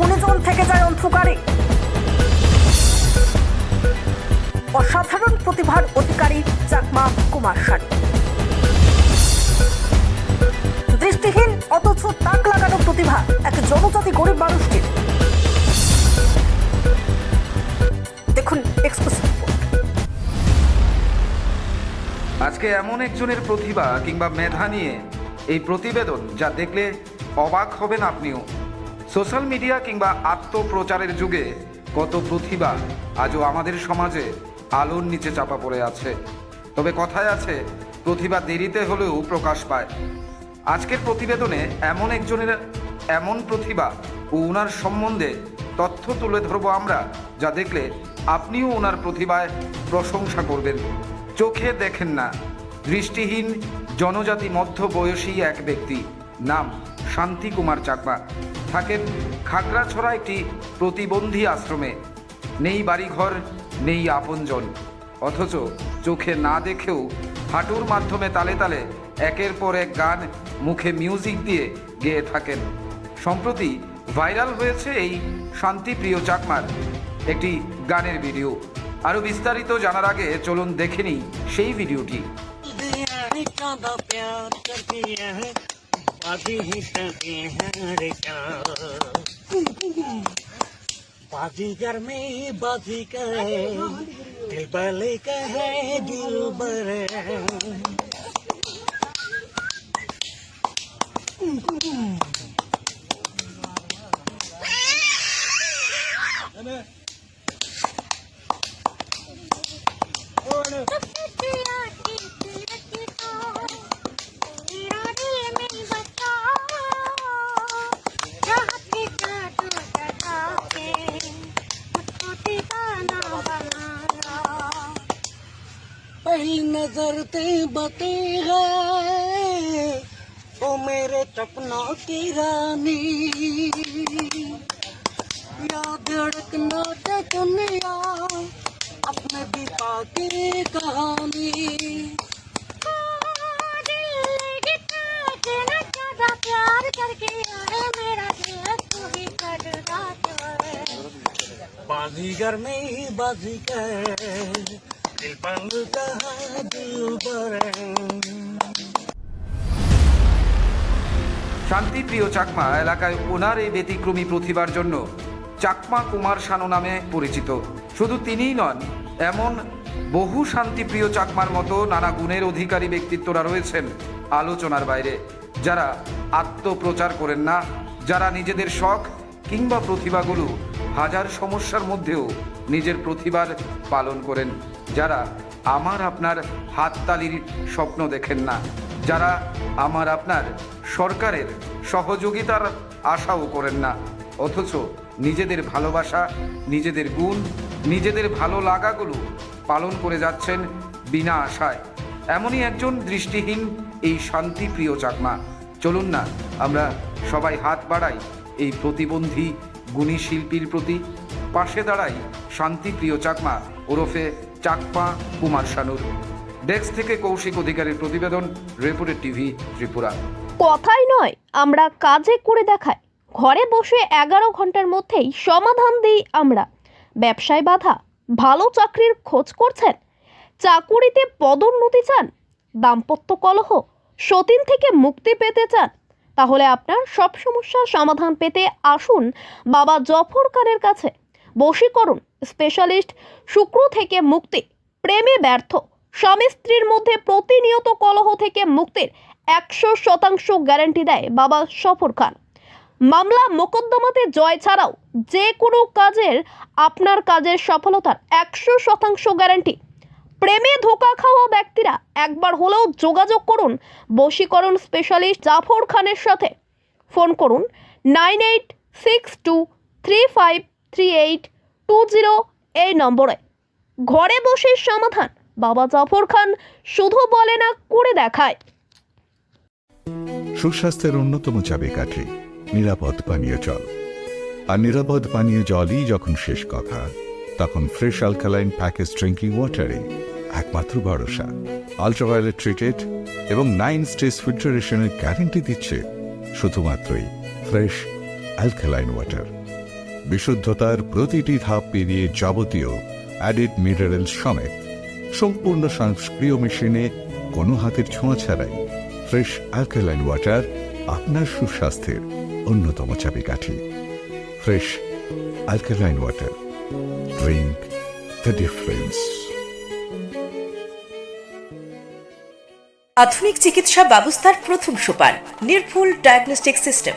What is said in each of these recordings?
গুণীজন থেকে যায় অন্ধকারে। অসাধারণ প্রতিভার অধিকারী চাকমা কুমার শান দৃষ্টিহীন, অথচ তাক লাগানো প্রতিভা এক জনজাতি গরিব মানুষটির। দেখুন আজকে এমন একজনের প্রতিভা কিংবা মেধা নিয়ে এই প্রতিবেদন যা দেখলে অবাক হবেন আপনিও। সোশ্যাল মিডিয়া কিংবা আত্মপ্রচারের যুগে কত প্রতিভা আজও আমাদের সমাজে আলোর নিচে চাপা পড়ে আছে। তবে কথায় আছে, প্রতিভা দেরিতে হলেও প্রকাশ পায়। আজকের প্রতিবেদনে এমন একজনের এমন প্রতিভা ও ওনার সম্বন্ধে তথ্য তুলে ধরবো আমরা, যা দেখলে আপনিও ওনার প্রতিভায় প্রশংসা করবেন। চোখে দেখেন না, দৃষ্টিহীন, জনজাতি মধ্যবয়সী এক ব্যক্তি। নাম শান্তি কুমার চাকমা। থাকেন খাগড়াছড়া একটি প্রতিবন্ধী আশ্রমে। নেই বাড়িঘর, নেই আপনজন। অথচ চোখে না দেখেও হাঁটুর মাধ্যমে তালে তালে একের পর এক গান মুখে মিউজিক দিয়ে গেয়ে থাকেন। সম্প্রতি ভাইরাল হয়েছে এই শান্তিপ্রিয় চাকমার একটি গানের ভিডিও। আরও বিস্তারিত জানার আগে চলুন দেখে নিই সেই ভিডিওটি। पाती ही सके हर बाजीगर में बाजीगर दिल बल कहे दिल बर Oh, no. गुजरते बते हैं। ओ मेरे सपनों की रानी याद अड़कना दे दुनिया अपने पिता की कहानी। बाजीगर नहीं बाजीगर दिल बंद कहा दिल पर শান্তিপ্রিয় চাকমা এলাকায় ওনার এই ব্যতিক্রমী প্রতিভার জন্য চাকমা কুমার শানু নামে পরিচিত শুধু তিনিই নন এমন বহু শান্তিপ্রিয় চাকমার মতো নানা গুণের অধিকারী ব্যক্তিত্বরা রয়েছেন আলোচনার বাইরে যারা আত্মপ্রচার করেন না যারা নিজেদের শখ কিংবা প্রতিভাগুলো হাজার সমস্যার মধ্যেও নিজের প্রতিভার পালন করেন যারা আমার আপনার হাততালির স্বপ্ন দেখেন না, যারা আমার আপনার সরকারের সহযোগিতার আশাও করেন না, অথচ নিজেদের ভালোবাসা, নিজেদের গুণ, নিজেদের ভালো লাগাগুলো পালন করে যাচ্ছেন বিনা আশায়। এমনই একজন দৃষ্টিহীন এই শান্তিপ্রিয় চাকমা। চলুন না, আমরা সবাই হাত বাড়াই এই প্রতিবন্ধী গুণী শিল্পীর প্রতি। পাশে দাঁড়াই শান্তিপ্রিয় চাকমা ওরফে চাকমা কুমার শানুর। ডেস্ক থেকে কৌশিক অধিকারীর প্রতিবেদন, রেপুটেড টিভি, ত্রিপুরা। কথাই নয়, আমরা কাজে করে দেখাই। ঘরে বসে এগারো ঘণ্টার মধ্যেই সমাধান দিই আমরা। ব্যবসায় বাধা, ভালো চাকরির খোঁজ করছেন। চাকুরিতে পদোন্নতি চান। দাম্পত্য কলহ, সতীন থেকে মুক্তি পেতে চান। তাহলে আপনার সব সমস্যার সমাধান পেতে আসুন বাবা জফর খানের কাছে। বশীকরণ স্পেশালিস্ট শুক্র থেকে মুক্তি, প্রেমে ব্যর্থ, স্বামী স্ত্রীর মধ্যে প্রতিনিয়ত কলহ থেকে মুক্তির একশো শতাংশ গ্যারান্টি দেয় বাবা সফর খান। মামলা মোকদ্দমাতে জয় ছাড়াও যে কোনো কাজের আপনার কাজের সফলতার একশো শতাংশ গ্যারান্টি প্রেমে ধোকা খাওয়া ব্যক্তিরা একবার হলেও যোগাযোগ করুন বশীকরণ স্পেশালিস্ট জাফর খানের সাথে। ফোন করুন nine eight six two three five three eight two zero এই নম্বরে। ঘরে বসে সমাধান, বাবা জাফর খান শুধু বলে না, করে দেখায়। সুস্বাস্থ্যের অন্যতম চাবিকাঠি, নিরাপদ পানীয় জল। আর নিরাপদ পানীয় জলই যখন শেষ কথা, তখন ফ্রেশ অ্যালকালাইন প্যাকেজ ড্রিঙ্কিং ওয়াটারে একমাত্র ভরসা। আলট্রাভায়োলেট ট্রিটেড এবং নাইন স্টেজ ফিল্টারেশনের গ্যারেন্টি দিচ্ছে শুধুমাত্রই ফ্রেশ অ্যালকালাইন ওয়াটার। বিশুদ্ধতার প্রতিটি ধাপ পেরিয়ে যাবতীয় অ্যাডিড মিনারেল সমেত। সম্পূর্ণ সংস্ক্রিয় মেশিনে কোনো হাতের ছোঁয়া ছাড়াই ফ্রেশ অ্যালকালাইন ওয়াটার আপনার সুস্বাস্থ্যের অন্যতম চাবিকাঠি। Fresh alkaline water drink the difference আধুনিক চিকিৎসা ব্যবস্থার প্রথম সোপান নির্ভুল ডায়াগনস্টিক সিস্টেম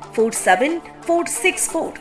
47 464